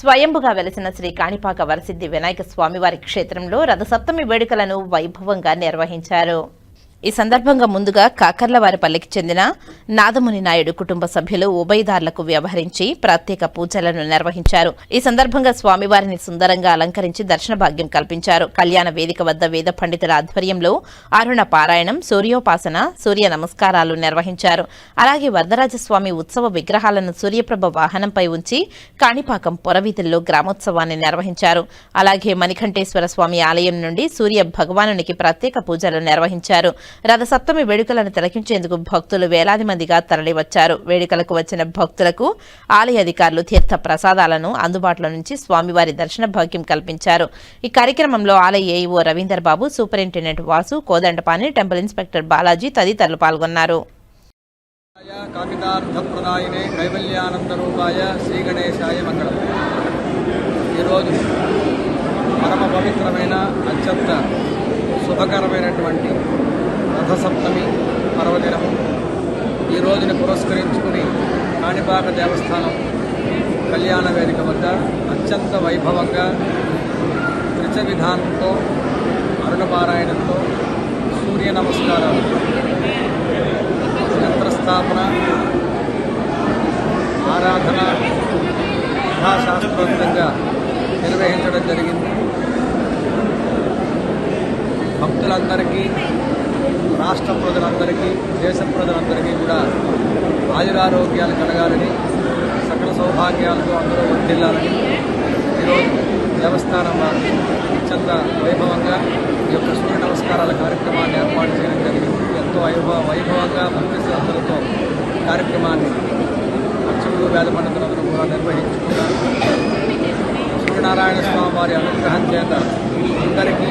స్వయంభుగా వెలసిన శ్రీ కాణిపాక వరసిద్ధి వినాయక స్వామివారి క్షేత్రంలో రథసప్తమి వేడుకలను వైభవంగా నిర్వహించారు. ఈ సందర్భంగా ముందుగా కాకర్లవారిపల్లికి చెందిన నాదముని నాయుడు కుటుంబ సభ్యులు ఉభయదారులకు వ్యవహరించి ప్రత్యేక పూజలను నిర్వహించారు. ఈ సందర్భంగా స్వామివారిని సుందరంగా అలంకరించి దర్శన భాగ్యం కల్పించారు. కళ్యాణ వేదిక వద్ద వేద పండితుల ఆధ్వర్యంలో అరుణ పారాయణం సూర్యోపాసన సూర్య నమస్కారాలు నిర్వహించారు. అలాగే వరదరాజస్వామి ఉత్సవ విగ్రహాలను సూర్యప్రభ వాహనంపై ఉంచి కాణిపాకం పొరవీధుల్లో గ్రామోత్సవాన్ని నిర్వహించారు. అలాగే మణికంఠేశ్వర స్వామి ఆలయం నుండి సూర్య భగవానునికి ప్రత్యేక పూజలు నిర్వహించారు. రథసప్తమి వేడుకలను తిలకించేందుకు భక్తులు వేలాది మందిగా తరలివచ్చారు. వేడుకలకు వచ్చిన భక్తులకు ఆలయ అధికారులు తీర్థ ప్రసాదాలను అందుబాటులో నుంచి స్వామివారి దర్శన భాగ్యం కల్పించారు. ఈ కార్యక్రమంలో ఆలయ AEO Ravinder Babu superintendent Vasu Kodandapani temple inspector Balaji తదితరులు పాల్గొన్నారు. మంగళం. ఈరోజు పరమ పవిత్రమైన అత్యంత శుభకరమైనటువంటి రథసప్తమి పర్వదినము ఈ రోజుని పురస్కరించుకుని కాణిపాక దేవస్థానం కళ్యాణ వేదిక వద్ద అత్యంత వైభవంగా త్రిచ విధానంతో అరుణపారాయణంతో సూర్య నమస్కారాలు. యంత్రస్థాపన ఆరాధన యథాశాస్త్రోక్తంగా నిర్వహించడం జరిగింది. భక్తులందరికీ రాష్ట్ర ప్రజలందరికీ దేశ ప్రజలందరికీ కూడా ఆయురారోగ్యాలు కలగాలని సకల సౌభాగ్యాలతో అందరూ వర్తిల్లాలని ఈరోజు దేవస్థానం వారు అత్యంత వైభవంగా ఈ యొక్క సూర్య నమస్కారాల కార్యక్రమాన్ని ఏర్పాటు చేయడం జరిగింది. ఎంతో వైభవ వైభవంగా భక్తి శ్రద్ధలతో కార్యక్రమాన్ని అర్చకులు వేద పండితులందరూ కూడా నిర్వహించుకున్నారు. సూర్యనారాయణ స్వామి వారి అనుగ్రహం చేత అందరికీ